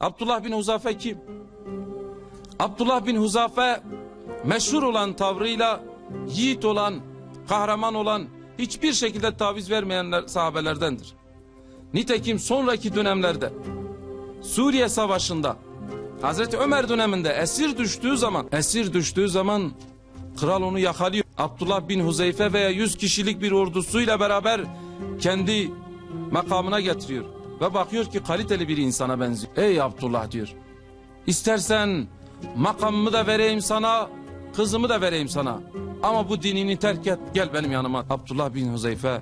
Abdullah bin Huzafe kim? Abdullah bin Huzafe meşhur olan tavrıyla yiğit olan, kahraman olan, hiçbir şekilde taviz vermeyenler sahabelerdendir. Nitekim sonraki dönemlerde Suriye Savaşı'nda Hazreti Ömer döneminde esir düştüğü zaman esir düştüğü zaman kral onu yakalıyor. Abdullah bin Huzeyfe veya 100 kişilik bir ordusuyla beraber kendi makamına getiriyor. Ve bakıyor ki kaliteli bir insana benziyor. Ey Abdullah diyor. İstersen makamımı da vereyim sana, kızımı da vereyim sana. Ama bu dinini terk et, gel benim yanıma. Abdullah bin Huzeyfe,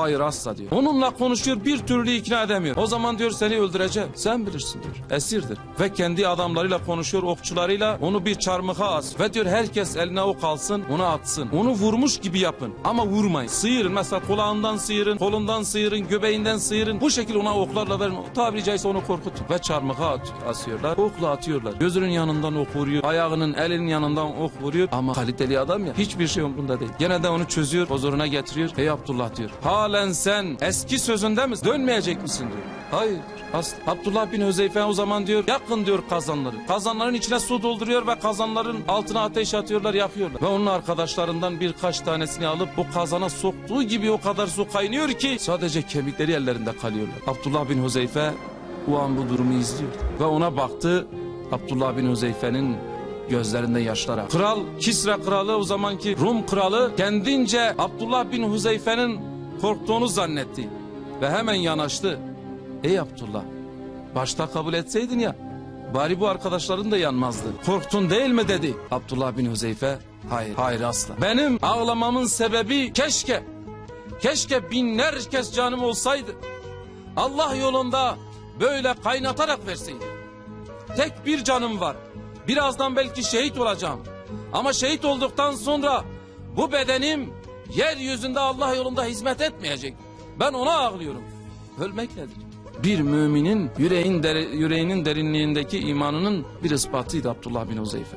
hayır asla diyor. Onunla konuşuyor, bir türlü ikna edemiyor. O zaman diyor seni öldüreceğim, sen bilirsin diyor. Esirdir. Ve kendi adamlarıyla konuşuyor, okçularıyla onu bir çarmıha as. Ve diyor herkes eline ok alsın, onu atsın. Onu vurmuş gibi yapın ama vurmayın. Sıyırın mesela kulağından sıyırın, kolundan sıyırın, göbeğinden sıyırın. Bu şekilde ona oklarla verin. Tabiri caizse onu korkutun. Ve çarmıha at, asıyorlar. Okla atıyorlar. Gözünün yanından ok vuruyor. Ayağının, elinin yanından ok vuruyor. Ama kaliteli adam ya. Hiçbir şey umurunda değil. Gene de onu çözüyor, huzuruna getiriyor. Ey Abdullah diyor. Halen sen eski sözünde misin? Dönmeyecek misin diyor. Hayır. Asla. Abdullah bin Huzeyfe o zaman diyor yakın diyor kazanları. Kazanların içine su dolduruyor ve kazanların altına ateş atıyorlar yakıyorlar. Ve onun arkadaşlarından birkaç tanesini alıp o kazana soktuğu gibi o kadar su kaynıyor ki sadece kemikleri ellerinde kalıyorlar. Abdullah bin Huzeyfe o an bu durumu izliyor. Ve ona baktı Abdullah bin Huzeyfe'nin gözlerinde yaşlar aktı. Kral Kisra kralı o zamanki Rum kralı kendince Abdullah bin Huzeyfe'nin korktuğunu zannetti. Ve hemen yanaştı. Ey Abdullah başta kabul etseydin ya bari bu arkadaşların da yanmazdı. Korktun değil mi dedi. Abdullah bin Huzeyfe hayır hayır asla. Benim ağlamamın sebebi keşke keşke binler kez canım olsaydı. Allah yolunda böyle kaynatarak verseydi. Tek bir canım var. Birazdan belki şehit olacağım. Ama şehit olduktan sonra bu bedenim yeryüzünde Allah yolunda hizmet etmeyecek. Ben ona ağlıyorum. Ölmek nedir? Bir müminin yüreğin deri- yüreğinin derinliğindeki imanının bir ispatıydı Abdullah bin Uzeyfe.